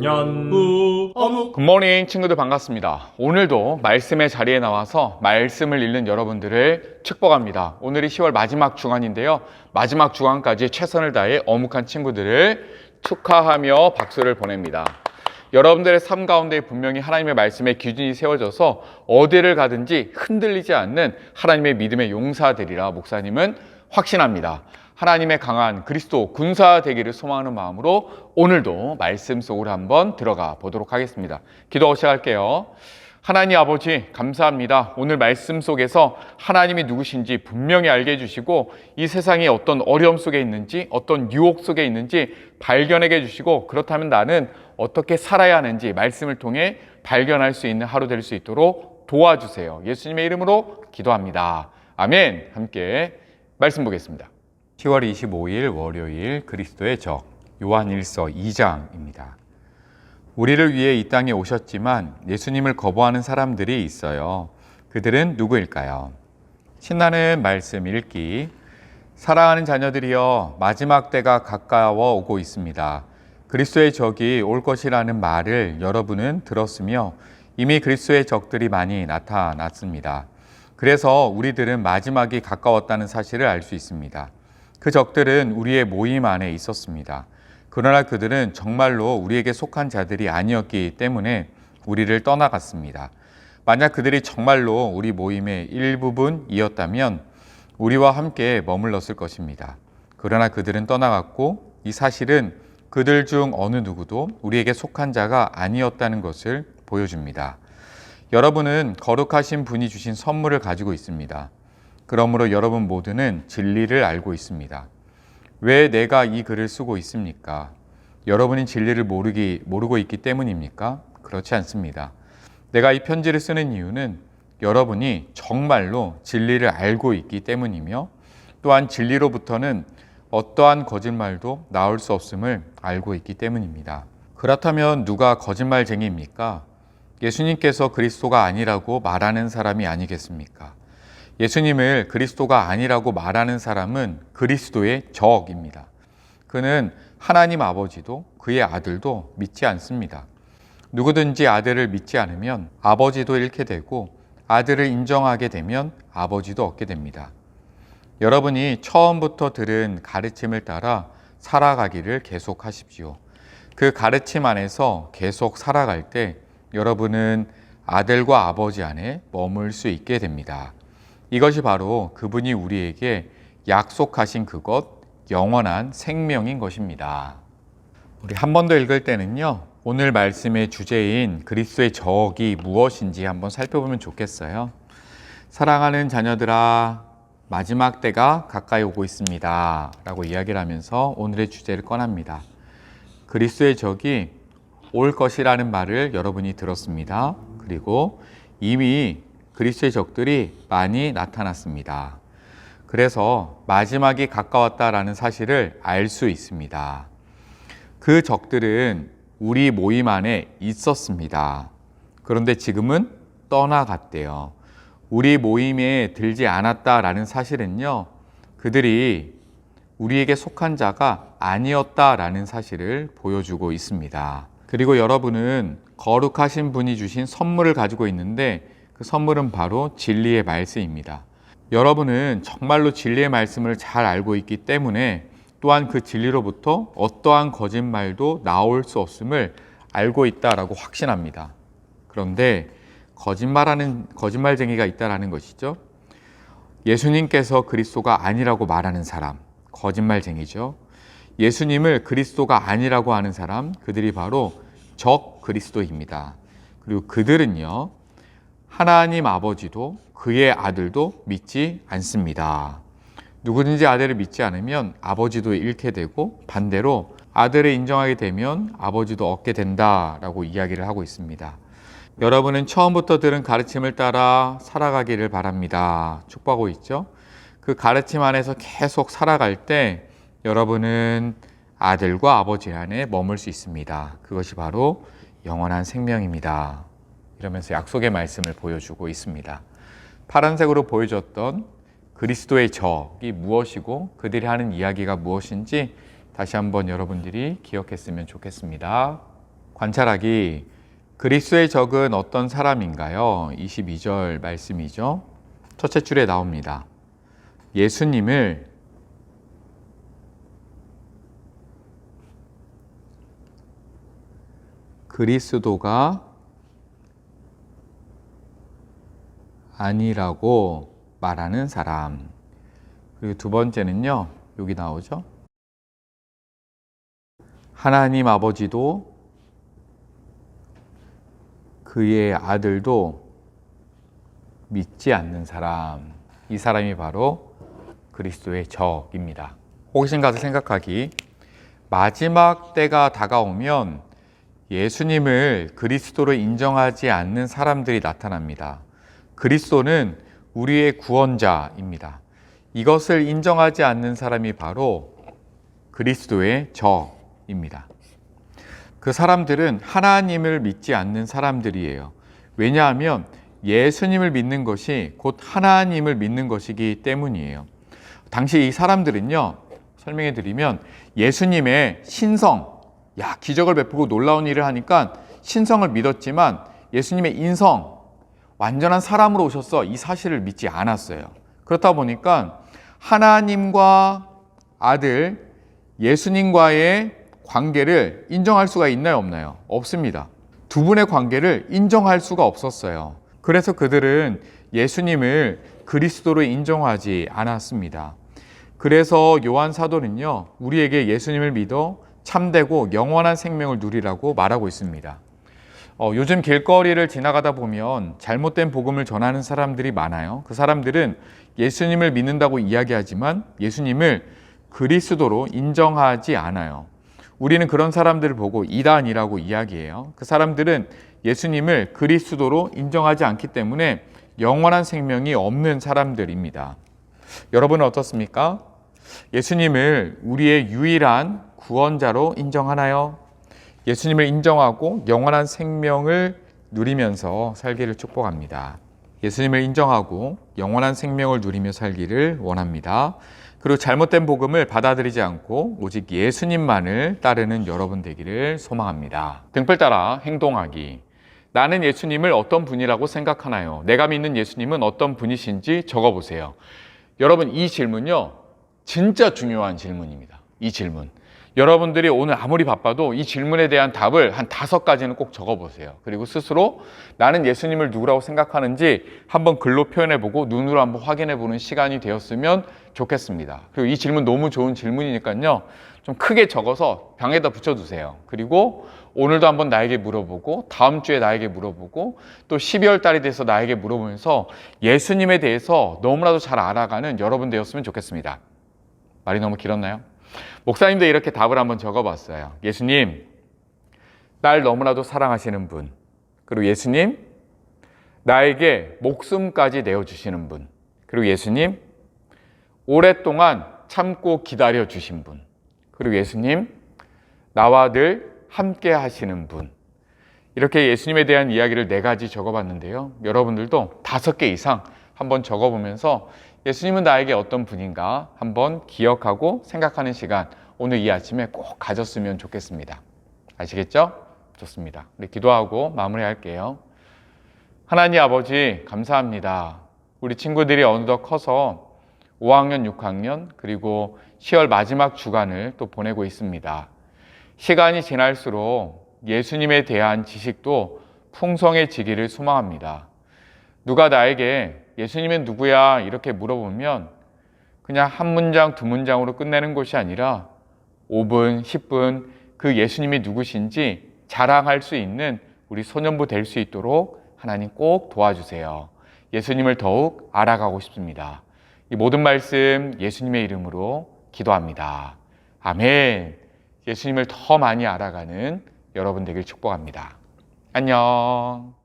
연우 어묵 굿모닝 친구들 반갑습니다. 오늘도 말씀의 자리에 나와서 말씀을 읽는 여러분들을 축복합니다. 오늘이 10월 마지막 주간인데요. 마지막 주간까지 최선을 다해 어묵한 친구들을 축하하며 박수를 보냅니다. 여러분들의 삶 가운데 분명히 하나님의 말씀에 기준이 세워져서 어디를 가든지 흔들리지 않는 하나님의 믿음의 용사들이라 목사님은 확신합니다. 하나님의 강한 그리스도 군사 되기를 소망하는 마음으로 오늘도 말씀 속으로 한번 들어가 보도록 하겠습니다. 기도 시작할게요. 하나님 아버지 감사합니다. 오늘 말씀 속에서 하나님이 누구신지 분명히 알게 해주시고 이 세상에 어떤 어려움 속에 있는지 어떤 유혹 속에 있는지 발견하게 해주시고 그렇다면 나는 어떻게 살아야 하는지 말씀을 통해 발견할 수 있는 하루 될 수 있도록 도와주세요. 예수님의 이름으로 기도합니다. 아멘. 함께 말씀 보겠습니다. 10월 25일 월요일 그리스도의 적 요한일서 2장입니다. 우리를 위해 이 땅에 오셨지만 예수님을 거부하는 사람들이 있어요. 그들은 누구일까요? 신나는 말씀 읽기. 사랑하는 자녀들이여 마지막 때가 가까워 오고 있습니다. 그리스도의 적이 올 것이라는 말을 여러분은 들었으며 이미 그리스도의 적들이 많이 나타났습니다. 그래서 우리들은 마지막이 가까웠다는 사실을 알 수 있습니다. 그 적들은 우리의 모임 안에 있었습니다. 그러나 그들은 정말로 우리에게 속한 자들이 아니었기 때문에 우리를 떠나갔습니다. 만약 그들이 정말로 우리 모임의 일부분이었다면 우리와 함께 머물렀을 것입니다. 그러나 그들은 떠나갔고 이 사실은 그들 중 어느 누구도 우리에게 속한 자가 아니었다는 것을 보여줍니다. 여러분은 거룩하신 분이 주신 선물을 가지고 있습니다. 그러므로 여러분 모두는 진리를 알고 있습니다. 왜 내가 이 글을 쓰고 있습니까? 여러분이 진리를 모르기, 모르고 있기 때문입니까? 그렇지 않습니다. 내가 이 편지를 쓰는 이유는 여러분이 정말로 진리를 알고 있기 때문이며 또한 진리로부터는 어떠한 거짓말도 나올 수 없음을 알고 있기 때문입니다. 그렇다면 누가 거짓말쟁이입니까? 예수님께서 그리스도가 아니라고 말하는 사람이 아니겠습니까? 예수님을 그리스도가 아니라고 말하는 사람은 그리스도의 적입니다. 그는 하나님 아버지도 그의 아들도 믿지 않습니다. 누구든지 아들을 믿지 않으면 아버지도 잃게 되고 아들을 인정하게 되면 아버지도 얻게 됩니다. 여러분이 처음부터 들은 가르침을 따라 살아가기를 계속하십시오. 그 가르침 안에서 계속 살아갈 때 여러분은 아들과 아버지 안에 머물 수 있게 됩니다. 이것이 바로 그분이 우리에게 약속하신 그것, 영원한 생명인 것입니다. 우리 한 번 더 읽을 때는요, 오늘 말씀의 주제인 그리스도의 적이 무엇인지 한번 살펴보면 좋겠어요. 사랑하는 자녀들아, 마지막 때가 가까이 오고 있습니다. 라고 이야기를 하면서 오늘의 주제를 꺼납니다. 그리스도의 적이 올 것이라는 말을 여러분이 들었습니다. 그리고 이미 그리스도의 적들이 많이 나타났습니다. 그래서 마지막이 가까웠다라는 사실을 알 수 있습니다. 그 적들은 우리 모임 안에 있었습니다. 그런데 지금은 떠나갔대요. 우리 모임에 들지 않았다라는 사실은요, 그들이 우리에게 속한 자가 아니었다라는 사실을 보여주고 있습니다. 그리고 여러분은 거룩하신 분이 주신 선물을 가지고 있는데 그 선물은 바로 진리의 말씀입니다. 여러분은 정말로 진리의 말씀을 잘 알고 있기 때문에 또한 그 진리로부터 어떠한 거짓말도 나올 수 없음을 알고 있다라고 확신합니다. 그런데 거짓말하는 거짓말쟁이가 있다라는 것이죠. 예수님께서 그리스도가 아니라고 말하는 사람, 거짓말쟁이죠. 예수님을 그리스도가 아니라고 하는 사람, 그들이 바로 적 그리스도입니다. 그리고 그들은요, 하나님 아버지도 그의 아들도 믿지 않습니다. 누구든지 아들을 믿지 않으면 아버지도 잃게 되고 반대로 아들을 인정하게 되면 아버지도 얻게 된다라고 이야기를 하고 있습니다. 여러분은 처음부터 들은 가르침을 따라 살아가기를 바랍니다. 축복하고 있죠? 그 가르침 안에서 계속 살아갈 때 여러분은 아들과 아버지 안에 머물 수 있습니다. 그것이 바로 영원한 생명입니다. 이러면서 약속의 말씀을 보여주고 있습니다. 파란색으로 보여줬던 그리스도의 적이 무엇이고 그들이 하는 이야기가 무엇인지 다시 한번 여러분들이 기억했으면 좋겠습니다. 관찰하기 그리스도의 적은 어떤 사람인가요? 22절 말씀이죠. 첫째 줄에 나옵니다. 예수님을 그리스도가 아니라고 말하는 사람. 그리고 두 번째는요, 여기 나오죠. 하나님 아버지도 그의 아들도 믿지 않는 사람. 이 사람이 바로 그리스도의 적입니다. 호기심 가서 생각하기. 마지막 때가 다가오면 예수님을 그리스도로 인정하지 않는 사람들이 나타납니다. 그리스도는 우리의 구원자입니다. 이것을 인정하지 않는 사람이 바로 그리스도의 적입니다. 그 사람들은 하나님을 믿지 않는 사람들이에요. 왜냐하면 예수님을 믿는 것이 곧 하나님을 믿는 것이기 때문이에요. 당시 이 사람들은요, 설명해 드리면 예수님의 신성, 야, 기적을 베푸고 놀라운 일을 하니까 신성을 믿었지만 예수님의 인성, 완전한 사람으로 오셔서 이 사실을 믿지 않았어요. 그렇다 보니까 하나님과 아들 예수님과의 관계를 인정할 수가 있나요, 없나요? 없습니다. 두 분의 관계를 인정할 수가 없었어요. 그래서 그들은 예수님을 그리스도로 인정하지 않았습니다. 그래서 요한 사도는요, 우리에게 예수님을 믿어 참되고 영원한 생명을 누리라고 말하고 있습니다. 어, 요즘 길거리를 지나가다 보면 잘못된 복음을 전하는 사람들이 많아요. 그 사람들은 예수님을 믿는다고 이야기하지만 예수님을 그리스도로 인정하지 않아요. 우리는 그런 사람들을 보고 이단이라고 이야기해요. 그 사람들은 예수님을 그리스도로 인정하지 않기 때문에 영원한 생명이 없는 사람들입니다. 여러분은 어떻습니까? 예수님을 우리의 유일한 구원자로 인정하나요? 예수님을 인정하고 영원한 생명을 누리면서 살기를 축복합니다. 예수님을 인정하고 영원한 생명을 누리며 살기를 원합니다. 그리고 잘못된 복음을 받아들이지 않고 오직 예수님만을 따르는 여러분 되기를 소망합니다. 등불 따라 행동하기. 나는 예수님을 어떤 분이라고 생각하나요? 내가 믿는 예수님은 어떤 분이신지 적어보세요. 여러분, 이 질문요, 진짜 중요한 질문입니다. 이 질문. 여러분들이 오늘 아무리 바빠도 이 질문에 대한 답을 한 다섯 가지는 꼭 적어보세요. 그리고 스스로 나는 예수님을 누구라고 생각하는지 한번 글로 표현해보고 눈으로 한번 확인해보는 시간이 되었으면 좋겠습니다. 그리고 이 질문 너무 좋은 질문이니까요. 좀 크게 적어서 벽에다 붙여두세요. 그리고 오늘도 한번 나에게 물어보고 다음 주에 나에게 물어보고 또 12월 달이 돼서 나에게 물어보면서 예수님에 대해서 너무나도 잘 알아가는 여러분 되었으면 좋겠습니다. 말이 너무 길었나요? 목사님도 이렇게 답을 한번 적어봤어요. 예수님, 날 너무나도 사랑하시는 분. 그리고 예수님, 나에게 목숨까지 내어주시는 분. 그리고 예수님, 오랫동안 참고 기다려 주신 분. 그리고 예수님, 나와 늘 함께 하시는 분. 이렇게 예수님에 대한 이야기를 네 가지 적어봤는데요. 여러분들도 다섯 개 이상 한번 적어보면서 예수님은 나에게 어떤 분인가 한번 기억하고 생각하는 시간 오늘 이 아침에 꼭 가졌으면 좋겠습니다. 아시겠죠? 좋습니다. 우리 기도하고 마무리할게요. 하나님 아버지 감사합니다. 우리 친구들이 어느덧 커서 5학년, 6학년 그리고 10월 마지막 주간을 또 보내고 있습니다. 시간이 지날수록 예수님에 대한 지식도 풍성해지기를 소망합니다. 누가 나에게 예수님은 누구야? 이렇게 물어보면 그냥 한 문장, 두 문장으로 끝내는 것이 아니라 5분, 10분 그 예수님이 누구신지 자랑할 수 있는 우리 소년부 될 수 있도록 하나님 꼭 도와주세요. 예수님을 더욱 알아가고 싶습니다. 이 모든 말씀 예수님의 이름으로 기도합니다. 아멘. 예수님을 더 많이 알아가는 여러분 되길 축복합니다. 안녕.